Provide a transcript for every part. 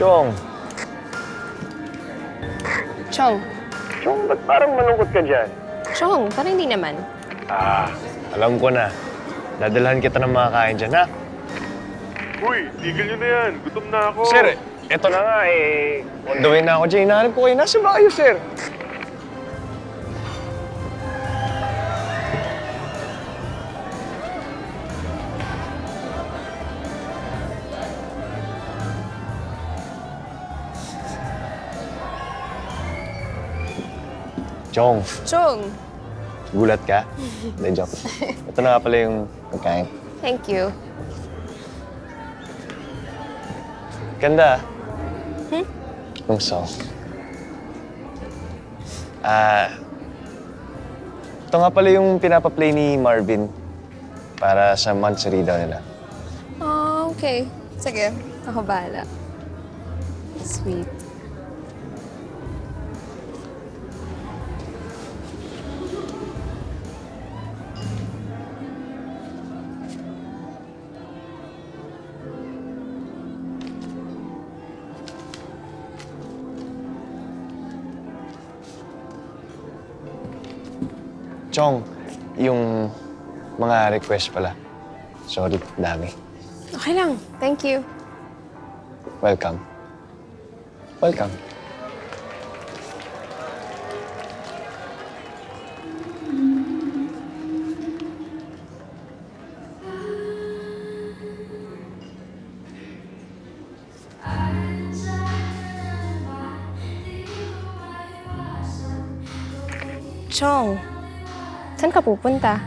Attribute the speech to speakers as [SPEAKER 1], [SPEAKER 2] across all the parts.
[SPEAKER 1] Chong,
[SPEAKER 2] Chong.
[SPEAKER 1] Chong, ba't parang malungkot ka dyan?
[SPEAKER 2] Chong, parang hindi naman.
[SPEAKER 1] Ah, alam ko na. Dadalhan kita ng mga kain dyan, ha?
[SPEAKER 3] Uy, tigil nyo na yan. Gutom na ako.
[SPEAKER 1] Sir, eto na nga eh. On the way na ako dyan. Hinahanap ko kayo. Nasa ba kayo, sir? Chong,
[SPEAKER 2] Chong,
[SPEAKER 1] gulat ka? Hindi, joke. Ito na nga pala yung pagkain.
[SPEAKER 2] thank you.
[SPEAKER 1] Ganda.
[SPEAKER 2] Hmm?
[SPEAKER 1] Yung song. Ah, ito nga pala yung pinapaplay ni Marvin para sa monthsary daw nila.
[SPEAKER 2] Oh, okay. Sige, ako bahala. Sweet.
[SPEAKER 1] Chong, yung mga request pala. Sorry, dami.
[SPEAKER 2] Okay lang. Thank you.
[SPEAKER 1] Welcome. Welcome.
[SPEAKER 2] Chong, saan ka pupunta?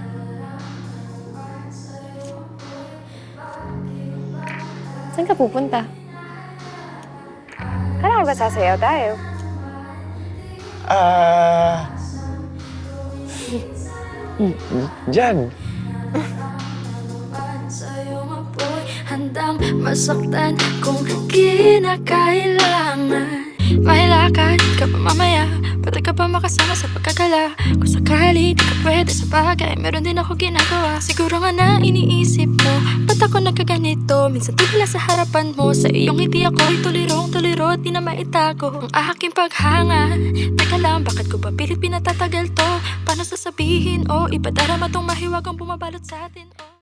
[SPEAKER 2] Saan ka pupunta? Kailangan ba sasayaw tayo?
[SPEAKER 1] Ah... Diyan.
[SPEAKER 4] Sa'yo ako'y handang masaktan kung kinakailangan ka pa makasama sa pagkagala Kung sakali di ka pwede sa bagay, meron din ako ginagawa Siguro nga na iniisip mo, ba't ako nagkaganito? Minsan tila sa harapan mo, sa iyong ngiti ako'y tulirong tuliro Di na maitago ang aking paghanga Teka lang, bakit ko ba pilit pinatatagal to? Paano sasabihin o ipadarama tong mahiwagang bumabalot sa atin? Oh.